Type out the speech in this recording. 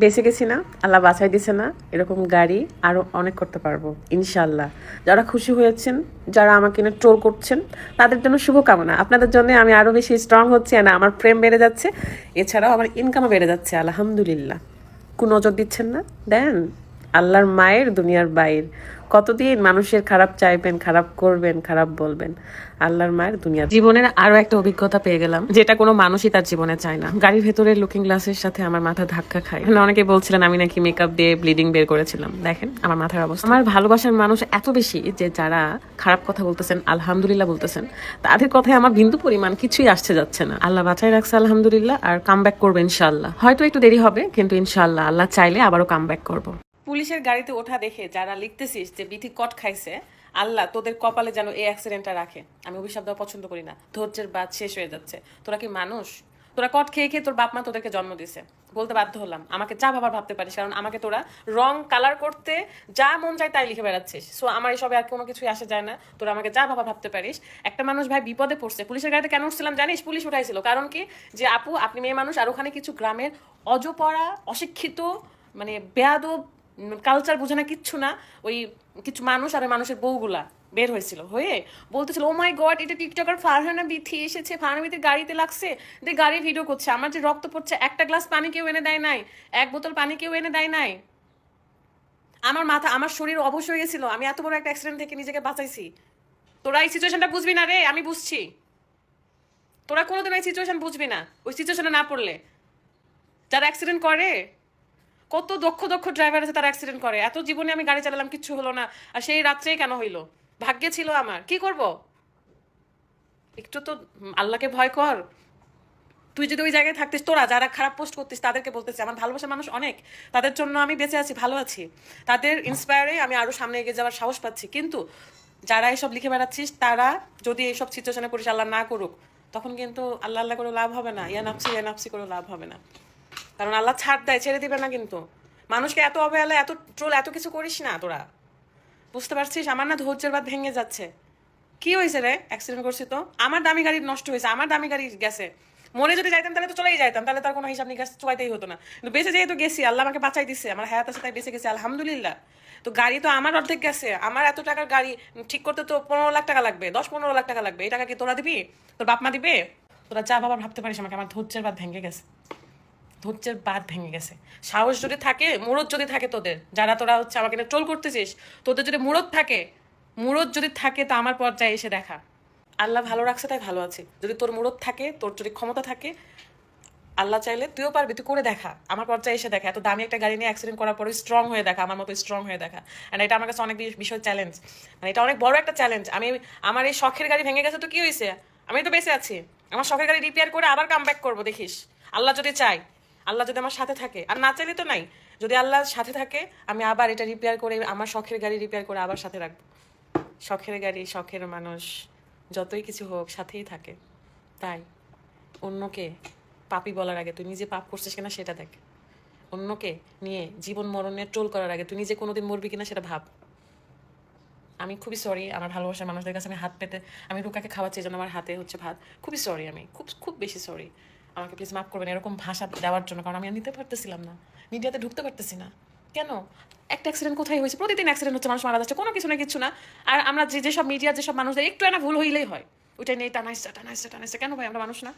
বেঁচে গেছি না, আল্লাহ বাছাই দিছে না, এরকম গাড়ি আরও অনেক করতে পারব ইনশাল্লাহ যারা খুশি হয়েছেন, যারা আমাকে নিয়ে ট্রোল করছেন, তাদের জন্য শুভকামনা। আপনাদের জন্য আমি আরও বেশি স্ট্রং হচ্ছি না আমার প্রেম বেড়ে যাচ্ছে, এছাড়াও আমার ইনকামও বেড়ে যাচ্ছে, আলহামদুলিল্লাহ। কোনো নজর দিচ্ছেন না? দেন। আল্লাহর মায়ের, দুনিয়ার বাইর। কতদিন মানুষের খারাপ চাইবেন, খারাপ করবেন, খারাপ বলবেন? আল্লাহর মায়ের দুনিয়া জীবনের আরও একটা অভিজ্ঞতা পেয়ে গেলাম, যেটা কোনো মানুষই তার জীবনে চায় না। গাড়ির ভেতরে লুকিং গ্লাসের সাথে আমার মাথা ধাক্কা খায়। মানে অনেকে বলছিলেন, আমি নাকি মেকআপ দিয়ে ব্লিডিং বের করেছিলাম। দেখেন, আমার মাথার অবস্থা। আমার ভালোবাসার মানুষ এত বেশি যে যারা খারাপ কথা বলতেছেন, আলহামদুলিল্লাহ বলতেছেন, তাদের কথায় আমার বিন্দু পরিমাণ কিছুই আসছে যাচ্ছে না। আল্লাহ বাঁচাই রাখছে, আলহামদুলিল্লাহ, আর কাম ব্যাক করব ইনশাল্লাহ হয়তো একটু দেরি হবে, কিন্তু ইনশাল্লাহ আল্লাহ চাইলে আবারও কাম ব্যাক করব। পুলিশের গাড়িতে ওঠা দেখে যারা লিখতেছিস যে বিথি কট খাইছে, আল্লাহ তোদের কপালে যেন এই অ্যাক্সিডেন্টটা রাখে। আমি অভিশাপ দেওয়া পছন্দ করি না। ধৈর্যের বাদ শেষ হয়ে যাচ্ছে। তোরা কি মানুষ? তোরা কট খেয়ে খেয়ে তোর বাপ মা তোদেরকে জন্ম দিছে। বলতে বাধ্য হলাম। আমাকে যা ভাবার ভাবতে পারিস, কারণ আমাকে তোরা রং কালার করতে যা মন চায় তাই লিখে বেড়াচ্ছিস। সো আমার এসবে আর কোনো কিছুই আসে যায় না। তোরা আমাকে যা ভাবা ভাবতে পারিস, একটা মানুষ ভাই বিপদে পড়ছে। পুলিশের গাড়িতে কেন উঠছিলাম জানিস? পুলিশ উঠাইছিল। কারণ কি? যে আপু, আপনি মেয়ে মানুষ, আর ওখানে কিছু গ্রামের অজপড়া অশিক্ষিত মানে বেয়াদব কালচার বোঝে না, কিচ্ছু না। ওই কিছু মানুষ আর মানুষের বউগুলা বের হয়েছিল, হয়ে বলতেছিল ও মাই গড এটা টিকটকার ফারহানা বিথি এসেছে, ফারহানা বিথির গাড়িতে লাগছে যে গাড়ি ভিডিও করছে, আমার যে রক্ত পড়ছে, একটা গ্লাস পানি কেউ এনে দেয় নাই, এক বোতল পানি কেউ এনে দেয় নাই। আমার মাথা, আমার শরীর অবশ হয়ে গেছিল, আমি এত বড় একটা অ্যাক্সিডেন্ট থেকে নিজেকে বাঁচাইছি। তোরা এই সিচুয়েশনটা বুঝবি না রে, আমি বুঝছি। তোরা কোনোদিন এই সিচুয়েশন বুঝবি না, ওই সিচুয়েশনে না পড়লে। যারা অ্যাক্সিডেন্ট করে কত দক্ষ দক্ষ ড্রাইভার আছে তারা অ্যাক্সিডেন্ট করে। এত জীবনে আমি গাড়ি চালালাম, কিচ্ছু হলো না। আর সেই রাত্রেই কেন হইল? ভাগ্যে ছিল আমার। কি করব? একটু তো আল্লাহকে ভয় কর। তুই যদি ওই জায়গায় থাকতিস, তোরা যারা খারাপ পোস্ট করতিস, তাদেরকে বলতেছি, আমার ভালোবাসার মানুষ অনেক। তাদের জন্য আমি বেঁচে আছি, ভালো আছি। তাদের ইন্সপায়ারে আমি আরও সামনে এগিয়ে যাওয়ার সাহস পাচ্ছি। কিন্তু যারা এসব লিখে বেড়াচ্ছিস, তারা যদি এইসব সিচুয়েশনে আল্লাহ না করুক, তখন কিন্তু আল্লাহ আল্লাহ করে লাভ হবে না। ইয়া নাফসি ইয়া নাফসি করে লাভ হবে না। কারণ আল্লাহ ছাড় দেয়, ছেড়ে দিবে না কিন্তু। মানুষকে এত অবহেলা, এত ট্রোল, এত কিছু করিস না তোরা। বুঝতে পারছিস? আমার না ধৈর্যের বাদ ভেঙে যাচ্ছে। কি হয়েছে রে? অ্যাক্সিডেন্ট করছি তো? আমার দামি গাড়ি নষ্ট হয়েছে, আমার দামি গাড়ি গেছে। মনে যদি যাইতাম তাহলে তো চলেই যাইতাম, তাহলে তার কোনো হিসাব নিকাশ চুয়াইতেই হতো না। কিন্তু বেঁচে যেহেতু গেছি, আল্লাহ আমাকে বাঁচাই দিছে, আমার হায়াত আছে তাই বেঁচে গেছে, আলহামদুলিল্লাহ। তো গাড়ি তো আমার অর্ধেক গেছে, আমার এত টাকার গাড়ি ঠিক করতে তো পনেরো লাখ টাকা লাগবে, দশ পনেরো লাখ টাকা লাগবে। এই টাকা কি তোরা দিবি? তোর বাপমা দিবে? তোরা যা বাবা ভাবতে পারিস আমাকে, আমার ধৈর্যের বাদ ভেঙে গেছে। ধৈর্যের বাদ ভেঙে গেছে। সাহস যদি থাকে মুরত যদি থাকে তোদের, যারা তোরা হচ্ছে আমাকে না ট্রোল করতেছিস, তোদের যদি মুরত থাকে মুরত যদি থাকে তা আমার পর্যায়ে এসে দেখা। আল্লাহ ভালো রাখছে, তাই ভালো আছে। যদি তোর মুরত থাকে, তোর যদি ক্ষমতা থাকে, আল্লাহ চাইলে তুইও পারবি, তুই করে দেখা। আমার পর্যায়ে এসে দেখা। এত দামি একটা গাড়ি নিয়ে অ্যাক্সিডেন্ট করার পরে স্ট্রং হয়ে দেখা, আমার মতো স্ট্রং হয়ে দেখা। অ্যান্ড এটা আমার কাছে অনেক বিষয় চ্যালেঞ্জ মানে এটা অনেক বড় একটা চ্যালেঞ্জ আমি আমার এই শখের গাড়ি ভেঙে গেছে তো কি হয়েছে আমি তো বেঁচে আছি। আমার শখের গাড়ি রিপেয়ার করে আবার কাম ব্যাক করব, দেখিস। আল্লাহ যদি চাই আল্লাহ যদি আমার সাথে থাকে। আর না চাইলে তো নাই। যদি আল্লাহ সাথে থাকে, আমি আবার এটা রিপেয়ার করে, আমার শখের গাড়ি রিপেয়ার করে আবার সাথে রাখব। শখের গাড়ি, শখের মানুষ, যতই কিছু হোক, সাথেই থাকে। তাই, অন্যকে পাপি বলার আগে তুই নিজে পাপ করছিস কিনা সেটা দেখ। অন্যকে নিয়ে জীবন মরণের ট্রোল করার আগে তুই নিজে কোনোদিন মরবি কিনা সেটা ভাব। আমি খুবই সরি আমার ভালোবাসার মানুষদের কাছে আমি হাত পেতে আমি রুকাকে খাওয়াচ্ছি জন্য আমার হাতে হচ্ছে ভাত। খুবই সরি আমি। খুব খুব বেশি সরি আমাকে প্লিজ মাফ করবেন, এরকম ভাষা দেওয়ার জন্য, কারণ আমি আর নিতে পারতেছিলাম না। মিডিয়াতে ঢুকতে পারতেছি না। কেন? একটা অ্যাক্সিডেন্ট কোথায় হয়েছে? প্রতিদিন অ্যাক্সিডেন্ট হচ্ছে, মানুষ মারা যাচ্ছে, কোনো কিছু না কিছু না। আর আমরা যে যেসব মিডিয়া যেসব মানুষদের, একটু একটা ভুল হইলেই হয়। ওইটা নিয়ে টানাইসটা টানাইসটা টানাইসটা কেন ভাই, আমরা মানুষ না?